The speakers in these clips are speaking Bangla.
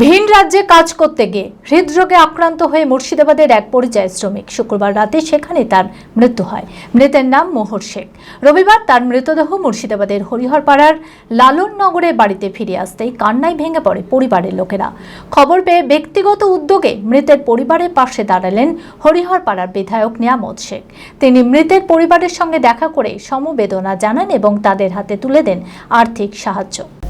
ভিন রাজ্যে কাজ করতে গিয়ে হৃদরোগে আক্রান্ত হয়ে মুর্শিদাবাদের এক পরিযায়ী শ্রমিক শুক্রবার রাতে সেখানে তার মৃত্যু হয়। মৃতের নাম মোহর শেখ। রবিবার তার মৃতদেহ মুর্শিদাবাদের হরিহরপাড়ার লালননগরে বাড়িতে ফিরে আসতেই কান্নায় ভেঙে পড়ে পরিবারের লোকেরা। খবর পেয়ে ব্যক্তিগত উদ্যোগে মৃতের পরিবারের পাশে দাঁড়ালেন হরিহরপাড়ার বিধায়ক নিয়ামত শেখ। তিনি মৃতের পরিবারের সঙ্গে দেখা করে সমবেদনা জানান এবং তাদের হাতে তুলে দেন আর্থিক সাহায্য।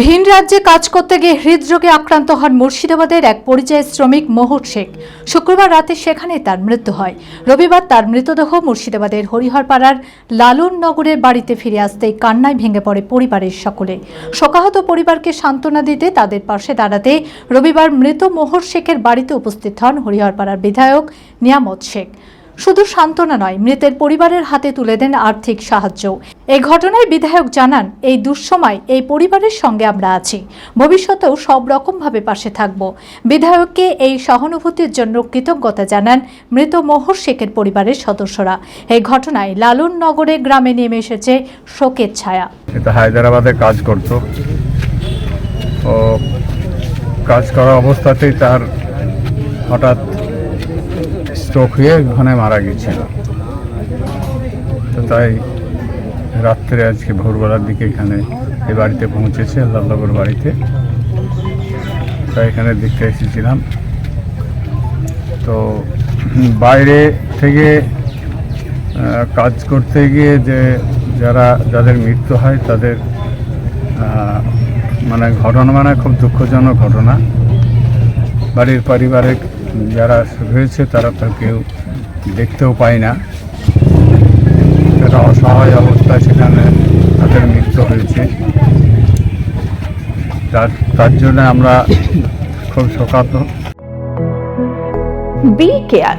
ভিন রাজ্যে কাজ করতে গিয়ে হৃদরোগে আক্রান্ত হন মুর্শিদাবাদের এক পরিযায়ী শ্রমিক মোহর শেখ। শুক্রবার রাতে সেখানে তার মৃত্যু হয়। রবিবার তার মৃতদেহ মুর্শিদাবাদের হরিহরপাড়ার লালন নগরের বাড়িতে ফিরে আসতেই কান্নায় ভেঙে পড়ে পরিবারের সকলে। শোকাহত পরিবারকে সান্ত্বনা দিতে তাদের পাশে দাঁড়াতে রবিবার মৃত মোহর শেখের বাড়িতে উপস্থিত হন হরিহরপাড়ার বিধায়ক নিয়ামত শেখ। শুধু সান্ত্বনা নয়, মৃতের পরিবারের হাতে তুলে দেন আর্থিক সাহায্য। এই ঘটনায় বিধায়ক জানান, এই দুঃসময় এই পরিবারের সঙ্গে আমরা আছি। ভবিষ্যতেও সব রকমভাবে পাশে থাকব। বিধায়ককে এই সহানুভূতির জন্য কৃতজ্ঞতা জানান মৃত মোহর শেখের পরিবারের সদস্যরা। এই ঘটনায় লালন নগরে গ্রামে নেমে এসেছে শোকের ছায়া। এটা হায়দ্রাবাদে কাজ করত। ও কাজ করা অবস্থাতেই তার হঠাৎ স্ট্রোক হয়ে ওখানে মারা গেছিল তো তাই রাত্রে আজকে ভোরবেলার দিকে এখানে এই বাড়িতে পৌঁছেছে আল্লাহনগর বাড়িতে। তাই এখানে দেখতে এসেছিলাম। তো বাইরে থেকে কাজ করতে গিয়ে যে যারা, যাদের মৃত্যু হয় তাদের মানে ঘটনা মানে খুব দুঃখজনক ঘটনা। বাড়ির পারিবারিক যারা রয়েছে তারা তো কেউ দেখতেও পায় না। তারা অসহায় অবস্থায় সেখানে তাদের মৃত্যু হয়েছে। তার তার জন্য আমরা খুব শোকাত B care